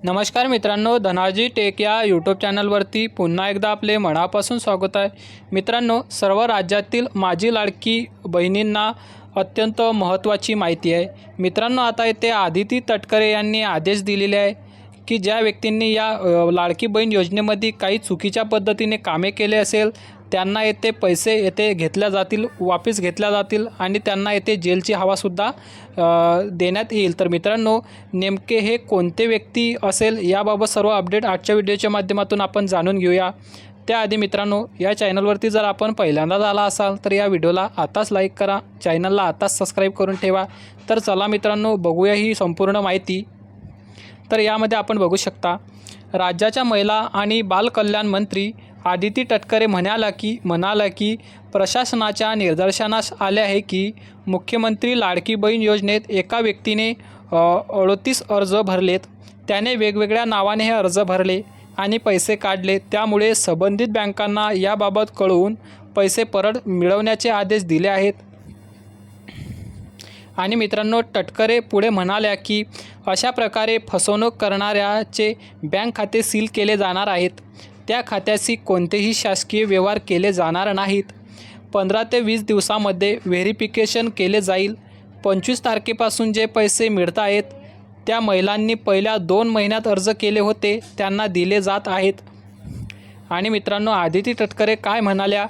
नमस्कार मित्रांनो धनाजी टेक या यूट्यूब चॅनलवरती पुन्हा एकदा आपले मनापासून स्वागत आहे. मित्रांनो सर्व राज्यातील माझी लाडकी बहिणींना अत्यंत महत्त्वाची माहिती आहे. मित्रांनो आता येथे आदिती तटकरे यांनी आदेश दिलेले आहे की ज्या व्यक्तींनी या लाडकी बहीण योजनेमध्ये काही चुकीच्या पद्धतीने कामे केले असेल त्यांना येथे पैसे येथे घेतल्या जातील वापस घेतल्या जातील आणि त्यांना येथे जेलची हवासुद्धा देण्यात येईल. तर मित्रांनो नेमके हे कोणते व्यक्ती असेल याबाबत सर्व अपडेट आजच्या व्हिडिओच्या माध्यमातून आपण जाणून घेऊया. त्याआधी मित्रांनो या चॅनलवरती जर आपण पहिल्यांदाच आला असाल तर या व्हिडिओला आताच लाईक करा. चॅनलला आताच सबस्क्राईब करून ठेवा. तर चला मित्रांनो बघूया ही संपूर्ण माहिती. तर यामध्ये आपण बघू शकता राज्याच्या महिला आणि बालकल्याण मंत्री आदिती तटकरे म्हणाला की म्हणाला की प्रशासनाच्या निदर्शनास आले आहे की मुख्यमंत्री लाडकी बहीण योजनेत एका व्यक्तीने अडतीस अर्ज भरलेत. त्याने वेगवेगळ्या नावाने हे अर्ज भरले आणि पैसे काढले. त्यामुळे संबंधित बँकांना याबाबत कळवून पैसे परत मिळवण्याचे आदेश दिले आहेत. आणि मित्रांनो टटकरे पुढे म्हणाल्या की अशा प्रकारे फसवणूक करणाऱ्याचे बँक खाते सील केले जाणार आहेत. त्या खात्याशी कोणतेही शासकीय व्यवहार केले जाणार नाहीत. पंधरा ते वीस दिवसामध्ये व्हेरिफिकेशन केले जाईल. पंचवीस तारखेपासून जे पैसे मिळत आहेत त्या महिलांनी पहिल्या दोन महिन्यात अर्ज केले होते त्यांना दिले जात आहेत. आणि मित्रांनो आदिती तटकरे काय म्हणाल्या?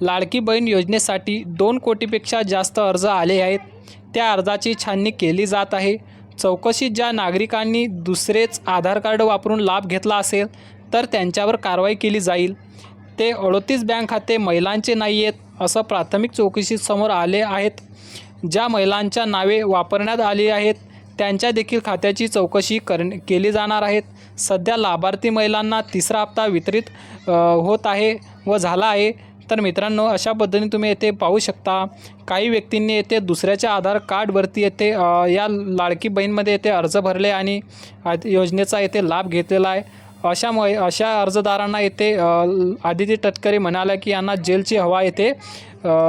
लाडकी बहीण योजनेसाठी दोन कोटीपेक्षा जास्त अर्ज आले आहेत. त्या अर्जाची छाननी केली जात आहे. चौकशीत ज्या नागरिकांनी दुसरेच आधार कार्ड वापरून लाभ घेतला असेल तर त्यांच्यावर कारवाई केली जाईल. ते अडतीस बँक खाते महिलांचे नाही आहेत असं प्राथमिक चौकशीत समोर आले आहेत. ज्या महिलांच्या नावे वापरण्यात आली आहेत त्यांच्या देखील खात्याची चौकशी कर केली जाणार आहेत सध्या लाभार्थी महिलांना तिसरा हप्ता वितरित होत आहे व झाला आहे. तर मित्रांनो अशा पद्धतीने तुम्ही येथे पाहू शकता. काही व्यक्तींनी येथे दुसऱ्याच्या आधार कार्डवरती येथे या लाडकी बहीणमध्ये येथे अर्ज भरले आणि योजनेचा येथे लाभ घेतलेला आहे. अशामुळे अशा अर्जदारांना येथे आदिती तटकरे म्हणाल्या की यांना जेलची हवा येथे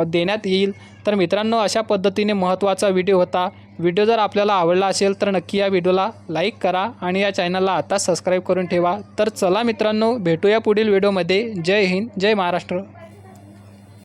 देण्यात येईल. तर मित्रांनो अशा पद्धतीने महत्त्वाचा व्हिडिओ होता. व्हिडिओ जर आपल्याला आवडला असेल तर नक्की या व्हिडिओला लाईक करा आणि या चॅनलला आता सबस्क्राईब करून ठेवा. तर चला मित्रांनो भेटूया पुढील व्हिडिओमध्ये. जय हिंद जय महाराष्ट्र.